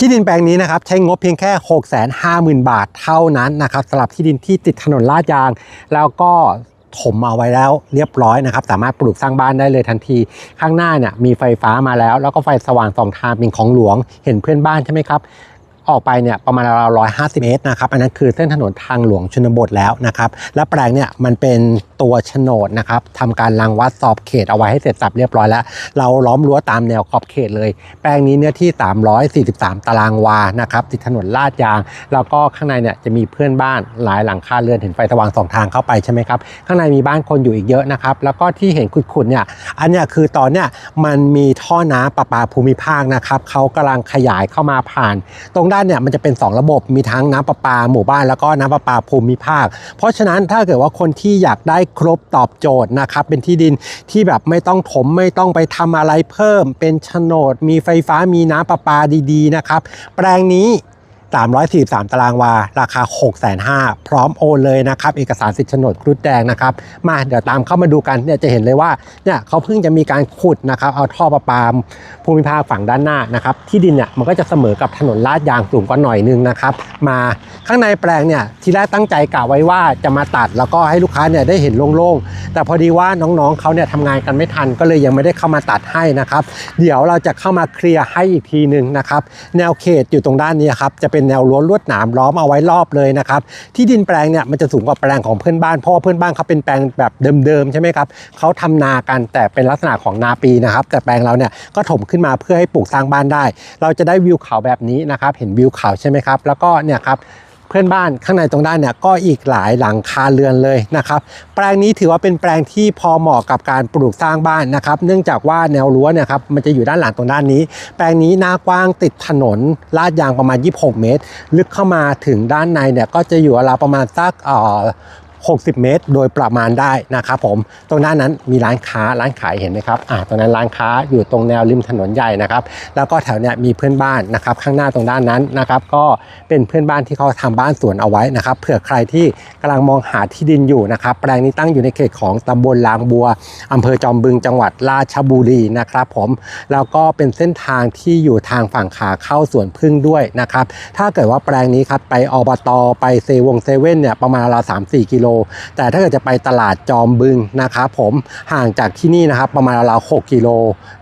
ที่ดินแปลงนี้นะครับใช้งบเพียงแค่ 6 5 0 0 0 0 บาทเท่านั้นนะครับสำหรับที่ดินที่ติดถนนลาดยาง แล้วก็ถมเอาไว้แล้วเรียบร้อยนะครับ สามารถปลูกสร้างบ้านได้เลยทันที ข้างหน้าเนี่ยมีไฟฟ้ามาแล้ว แล้วก็ไฟสว่างสองทางเป็นของหลวง เห็นเพื่อนบ้านใช่ไหมครับ ออกไปเนี่ยประมาณราวๆ150เมตรนะครับ อันนั้นคือเส้นถนนทางหลวงชนบทแล้วนะครับ และแปลงเนี่ยมันเป็นตัวโฉนดนะครับทำการรังวัดสอบเขตเอาไว้ให้เสร็จสับเรียบร้อยแล้ว เราล้อมรั้วตามแนวขอบเขตเลย แปลงนี้เนื้อที่ 343 ตารางวานะครับติดถนนลาดยาง แล้วก็ข้างในเนี่ยจะมีเพื่อนบ้านหลายหลังคาเรือนเห็นไฟสว่างสองทางเข้าไปใช่ไหมครับข้างในมีบ้านคนอยู่อีกเยอะนะครับแล้วก็ที่เห็นขุดๆเนี่ยอันเนี้ยคือตอนเนี้ยมันมีท่อน้ำประปาภูมิภาคนะครับเขากำลังขยายเข้ามาผ่าน ตรงด้านเนี่ยมันจะเป็น 2 ระบบมีทั้งน้ำประปาหมู่บ้านแล้วก็น้ำประปาภูมิภาค เพราะฉะนั้นถ้าเกิดว่าคนที่อยากได้ครบตอบโจทย์นะครับเป็นที่ดินที่แบบไม่ต้องถมไม่ต้องไปทำอะไรเพิ่ม เป็นโฉนด มีไฟฟ้ามีน้ำประปาดีๆนะครับแปลงนี้ 343 ตารางวา ราคา 6,500พร้อมโอนเลยนะครับ เอกสารสิทธิ์โฉนดครุฑแดงนะครับ มาเดี๋ยวตามเข้ามาดูกันเนี่ยจะเห็นเลยว่าเนี่ยเขาเพิ่งจะมีการขุดนะครับ เอาท่อประปาภูมิภาคฝั่งด้านหน้านะครับ ที่ดินเนี่ยมันก็จะเสมอกับถนนลาดยางสูงกว่าหน่อยนึงนะครับ มาข้างในแปลงเนี่ยทีแรกตั้งใจกะไว้ว่าจะมาตัดแล้วก็ให้ลูกค้าเนี่ยได้เห็นโล่งๆ แต่พอดีว่าน้องๆเขาเนี่ยทำงานกันไม่ทันก็เลยยังไม่ได้เข้ามาตัดให้นะครับ เดี๋ยวเราจะเข้ามาเคลียร์ให้อีกทีหนึ่งนะครับ แนวเขตอยู่ตรงด้านนี้ครับจะเป็นแนวรั้วลวดหนามล้อมเอาไว้รอบเลยนะครับที่ดินแปลงเนี่ยมันจะสูงกว่าแปลงของเพื่อนบ้านเพราะว่าเพื่อนบ้านเขาเป็นแปลงแบบเดิมๆใช่ไหมครับเขาทำนากันแต่เป็นลักษณะของนาปีนะครับ แต่แปลงเราเนี่ยก็ถมขึ้นมาเพื่อให้ปลูกสร้างบ้านได้ เราจะได้วิวเขาแบบนี้นะครับเห็นวิวเขาใช่ไหมครับแล้วก็เนี่ยครับ เพื่อนบ้านข้างในตรงด้านเนี่ยก็อีกหลายหลังคาเรือนเลยนะครับ แปลงนี้ถือว่าเป็นแปลงที่พอเหมาะกับการปลูกสร้างบ้านนะครับ เนื่องจากว่าแนวรั้วเนี่ยครับมันจะอยู่ด้านหลังตรงด้านนี้ แปลงนี้หน้ากว้างติดถนนลาดยางประมาณ 26 เมตร ลึกเข้ามาถึงด้านในเนี่ยก็จะอยู่ราวประมาณสักเอ่อ 60 เมตร โดยประมาณได้นะครับผม ตรงด้านนั้นมีร้านค้าร้านขายเห็นไหมครับอ่าตรงนั้นร้านค้าอยู่ตรงแนวริมถนนใหญ่นะครับ แล้วก็แถวเนี้ยมีเพื่อนบ้านนะครับ ข้างหน้าตรงด้านนั้นนะครับ ก็เป็นเพื่อนบ้านที่เขาทำบ้านสวนเอาไว้นะครับเผื่อใครที่กำลังมองหาที่ดินอยู่นะครับ แปลงนี้ตั้งอยู่ในเขตของตำบลลางบัวอำเภอจอมบึงจังหวัดราชบุรีนะครับผม แล้วก็เป็นเส้นทางที่อยู่ทางฝั่งขาเข้าสวนพึ่งด้วยนะครับ ถ้าเกิดว่าแปลงนี้ครับไปอบตไปเซวงเซเว่นเนี่ยประมาณราวสามสี่กิโลแต่ถ้าเกิดจะไปตลาดจอมบึงนะครับผมห่างจากที่นี่นะครับประมาณราวหกกิโล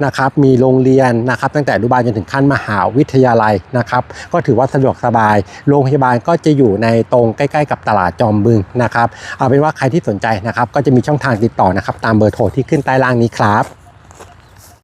นะครับมีโรงเรียนนะครับตั้งแต่อนุบาลจนถึงขั้นมหาวิทยาลัยนะครับก็ถือว่าสะดวกสบาย โรงพยาบาลก็จะอยู่ในตรงใกล้ ๆ กับตลาดจอมบึงนะครับเอาเป็นว่าใครที่สนใจนะครับก็จะมีช่องทางติดต่อนะครับตามเบอร์โทรที่ขึ้นใต้ล่างนี้ครับ